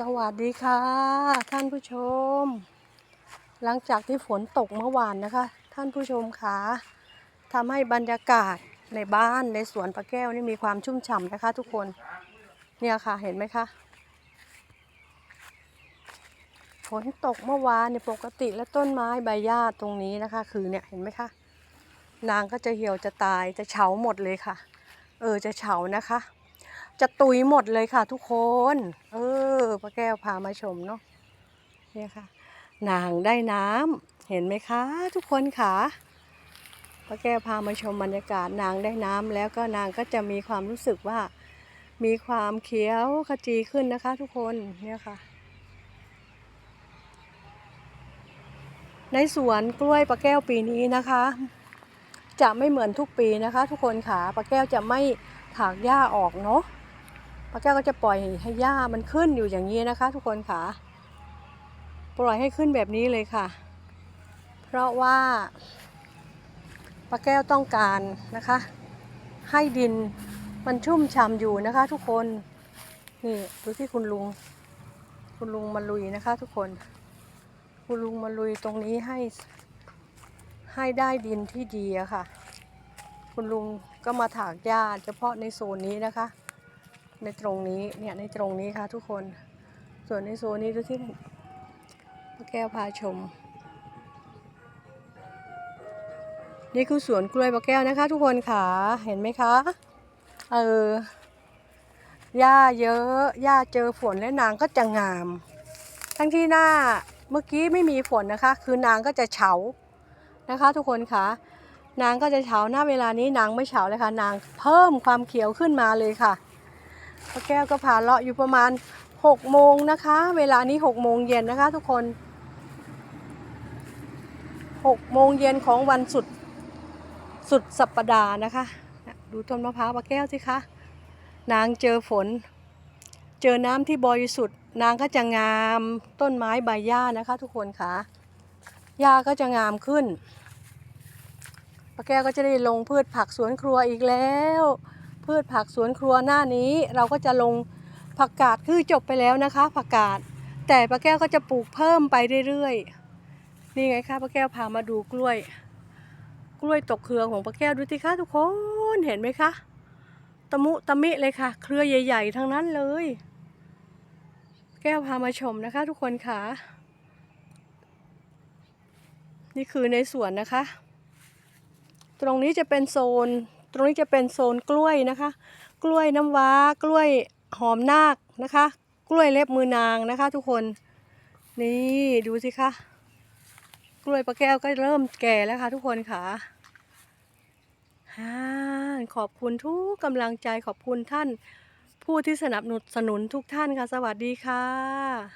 สวัสดีค่ะ ท่านผู้ชม หลังจากที่ฝนตกเมื่อวานนะคะ ท่านผู้ชมคะทำให้บรรยากาศในบ้านในสวนปลาแก้วนี่มีความชุ่มฉ่ำนะคะ ทุกคนเนี่ยค่ะเห็นไหมคะฝนตกเมื่อวานเนี่ยปกติแล้วต้นไม้ใบหญ้าตรงนี้นะคะ คือเนี่ยเห็นไหมคะนางก็จะเหี่ยวจะตายจะเฉาหมดเลยค่ะ เออจะเฉานะคะ จะตุยหมดเลยค่ะ ทุกคน เออ ป้าแก้วพามาชมเนาะเนี่ยค่ะ นางได้น้ำเห็นไหมคะ ทุกคนค่ะป้าแก้วพามาชมบรรยากาศนางได้น้ำแล้วก็นางก็จะมีความรู้สึกว่า มีความเขียวขจีขึ้นนะคะ ทุกคนเนี่ยค่ะ ในสวนกล้วยป้าแก้วปีนี้นะคะ จะไม่เหมือนทุกปีนะคะ ทุกคนค่ะป้าแก้วจะไม่ถากหญ้าออกเนาะ ป้าแก้วก็จะปล่อยให้หญ้ามันขึ้นอยู่อย่างนี้นะคะ ทุกคนค่ะ ปล่อยให้ขึ้นแบบนี้เลยค่ะ เพราะว่าป้าแก้วต้องการนะคะ ให้ดินมันชุ่มฉ่ำอยู่นะคะ ทุกคนนี่ดูที่คุณลุง คุณลุงมาลุยนะคะ ทุกคน คุณลุงมาลุยตรงนี้ให้ ให้ได้ดินที่ดีอะค่ะ คุณลุงก็มาถากหญ้าเฉพาะในโซนนี้นะคะ ในตรงนี้เนี่ยในตรงนี้ค่ะทุกคน ส่วนในโซนนี้ดูที่แก้วพาชม นี่คือสวนกล้วยป้าแก้วนะคะ ทุกคนค่ะเห็นไหมคะเออหญ้าเยอะหญ้าเจอฝนและนางก็จะงาม ทั้งที่หน้าเมื่อกี้ไม่มีฝนนะคะ คือนางก็จะเฉานะคะ ทุกคนคะนางก็จะเฉาหน้าเวลานี้นางไม่เฉาเลยค่ะ นางเพิ่มความเขียวขึ้นมาเลยค่ะ ป้าแก้วก็ผ่านเลาะอยู่ประมาณ6โมงนะคะ เวลานี้6โมงเย็นนะคะ ทุกคน6โมงเย็นของวันสุดสุดสัปดาห์นะคะ ดูต้นมะพร้าวป้าแก้วสิคะ นางเจอฝน เจอน้ำที่บริสุทธิ์นางก็จะงามต้นไม้ใบหญ้านะคะ ทุกคนค่ะหญ้าก็จะงามขึ้นป้าแก้วก็จะได้ลงพืชผักสวนครัวอีกแล้ว พืชผักสวนครัวหน้านี้เราก็จะลงผักกาดคือจบไปแล้วนะคะผักกาดแต่ป้าแก้วก็จะปลูกเพิ่มไปเรื่อยๆนี่ไงคะป้าแก้วพามาดูกล้วย กล้วยตกเครือของป้าแก้วดูสิคะทุกคนเห็นไหมคะตะมุตะมิเลยค่ะ เครือใหญ่ ๆ ทั้งนั้นเลย แก้วพามาชมนะคะ ทุกคนค่ะ นี่คือในสวนนะคะ ตรงนี้จะเป็นโซน ตรงนี้จะเป็นโซนกล้วยนะคะ กล้วยน้ำว้ากล้วยหอมนาคนะคะ กล้วยเล็บมือนางนะคะ ทุกคนนี่ดูสิคะกล้วยปลาแก้วก็เริ่มแก่แล้วค่ะ ทุกคนค่ะฮ่าขอบคุณทุกกำลังใจขอบคุณท่าน ผู้ที่สนับสนุนทุกท่านค่ะ สวัสดีค่ะ